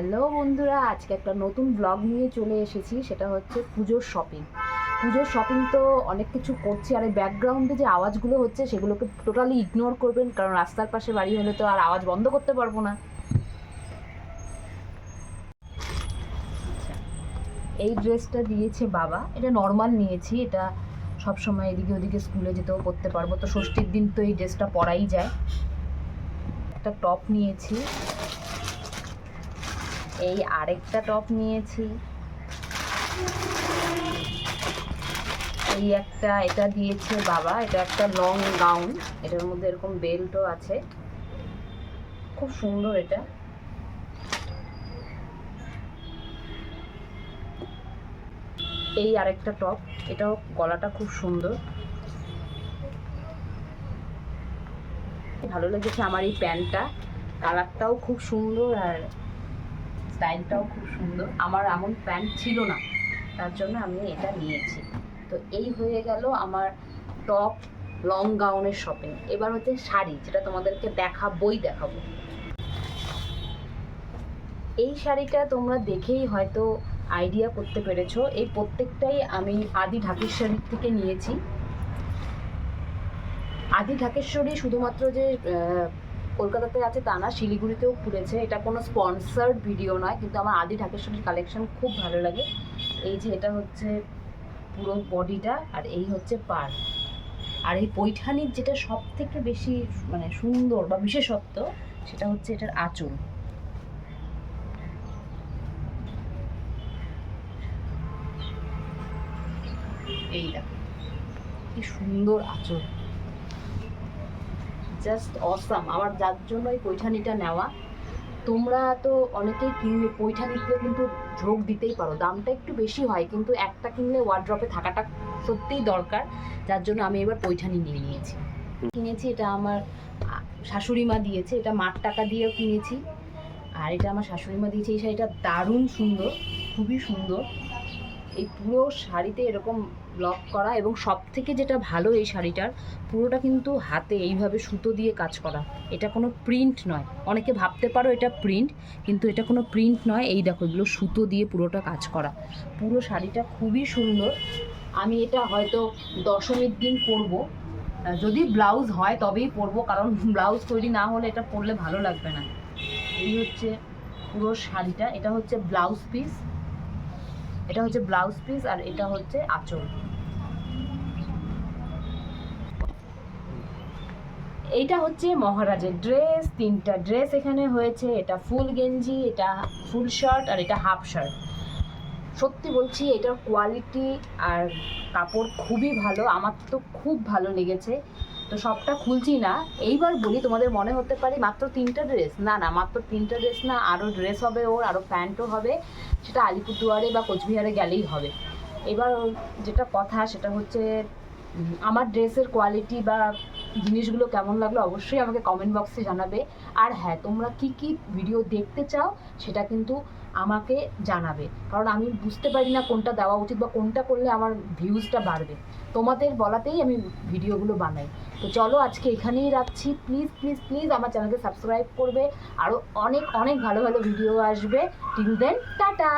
Hello বন্ধুরা আজকে একটা নতুন ব্লগ নিয়ে চলে এসেছি সেটা হচ্ছে পুজোর শপিং পুজোর শপিং তো অনেক কিছু করছি আর এই ব্যাকগ্রাউন্ডে যে আওয়াজগুলো হচ্ছে সেগুলোকে টোটালি ইগনোর করবেন কারণ রাস্তার পাশে বাড়ি হলে তো আর আওয়াজ বন্ধ করতে পারব না। আচ্ছা, এই ড্রেসটা দিয়েছে বাবা এটা নর্মাল নিয়েছি এটা সব সময় এদিকে ওদিকে স্কুলে যেতেও পরতে পারব তো ষষ্ঠীর দিন তো এই ড্রেসটা পরাই যায়। একটা টপ নিয়েছি। এই আরেকটা টপ নিয়েছি। এই একটা, এটা দিয়েছে বাবা, এটা একটা লং গাউন এটার মধ্যে এরকম বেল্টও আছে। খুব সুন্দর এটা। এই আরেকটা টপ, এটাও গলাটা খুব সুন্দর। ভালো লেগেছে আমার এই প্যান্টটা। কালারটাও খুব সুন্দর আর স্টাইলটাও খুব সুন্দর। আমার এমন প্যান্ট ছিল না, তার জন্য আমি এটা নিয়েছি। তো এই হয়ে গেল আমার টপ লং গাউনের শপিং। এবার হচ্ছে শাড়ি, যেটা তোমাদেরকে দেখাবই দেখাবো। এই শাড়িটা তোমরা দেখেই হয়তো আইডিয়া করতে পেরেছ। এই প্রত্যেকটাই আমি আদি ঢাকেশ্বরীর থেকে নিয়েছি। আদি ঢাকেশ্বরী শুধুমাত্র যে কলকাতাতে আছে, তা না, শিলিগুড়িতেও খুলেছে এটা কোনো স্পন্সার্ড ভিডিও নয়, কিন্তু আমার আদি ঢাকেশ্বরীর কালেকশন খুব ভালো লাগে। এই যে এটা হচ্ছে পুরো বডিটা আর এই হচ্ছে পার আর এই পৈঠানির যেটা সব থেকে বেশি মানে সুন্দর বা বিশেষত্ব, সেটা হচ্ছে এটার আঁচল। এই দেখো, কি সুন্দর আঁচল। জাস্ট অসাম আমার যার জন্য এই পৈঠানিটা নেওয়া তোমরা তো অনেকেই কিনলে পৈঠানিতে কিন্তু ঝোঁক দিতেই পারো দামটা একটু বেশি হয় কিন্তু একটা কিনলে ওয়ার্ড্রপে থাকাটা সত্যিই দরকার। যার জন্য আমি এবার পৈঠানি নিয়ে নিয়েছি। কিনেছি এটা আমার শাশুড়ি মা দিয়েছে এটা মার টাকা দিয়েও কিনেছি। আর এটা আমার শাশুড়ি মা দিয়েছে এই শাড়িটা দারুণ সুন্দর খুবই সুন্দর। এই পুরো শাড়িতে এরকম ব্লক করা এবং সব থেকে যেটা ভালো এই শাড়িটার, পুরোটা কিন্তু হাতে এইভাবে সুতো দিয়ে কাজ করা। এটা কোনো প্রিন্ট নয়। অনেকে ভাবতে পারো এটা প্রিন্ট কিন্তু এটা কোনো প্রিন্ট নয়। এই দেখো, এগুলো সুতো দিয়ে পুরোটা কাজ করা। পুরো শাড়িটা খুবই সুন্দর। আমি এটা হয়তো দশমীর দিন পরব। যদি ব্লাউজ হয় তবেই পরবো, কারণ ব্লাউজ তৈরি না হলে এটা পরলে ভালো লাগবে না। এই হচ্ছে পুরো শাড়িটা। এটা হচ্ছে ব্লাউজ পিস এটা হচ্ছে ব্লাউজ পিস আর এটা হচ্ছে আঁচল। এইটা হচ্ছে মহারাজের ড্রেস তিনটা ড্রেস এখানে হয়েছে। এটা ফুল গেঞ্জি, এটা ফুল শার্ট আর এটা হাফ শার্ট সত্যি বলছি, এটার কোয়ালিটি আর কাপড় খুবই ভালো। আমার তো খুব ভালো লেগেছে। তো সবটা খুলছি না। এইবার বলি, তোমাদের মনে হতে পারে মাত্র তিনটা ড্রেস না না, মাত্র তিনটা ড্রেস না আরও ড্রেস হবে ওর আরও প্যান্টও হবে। সেটা আলিপুরদুয়ারে বা কোচবিহারে গেলেই হবে। এবার যেটা কথা সেটা হচ্ছে আমার ড্রেসের কোয়ালিটি বা জিনিসগুলো কেমন লাগল অবশ্যই আমাকে কমেন্ট বক্সে জানাবে। আর হ্যাঁ তোমরা কি কি ভিডিও দেখতে চাও সেটা কিন্তু আমাকে জানাবে। কারণ আমি বুঝতে পারি না কোনটা দেওয়া উচিত বা কোনটা করলে আমার ভিউজটা বাড়বে। তোমাদের বলাতেই আমি ভিডিওগুলো বানাই। তো চলো আজকে এখানেই রাখছি। প্লিজ প্লিজ প্লিজ আমার চ্যানেলকে সাবস্ক্রাইব করবে। আরও অনেক অনেক ভালো ভালো ভিডিও আসবে। Till then tata!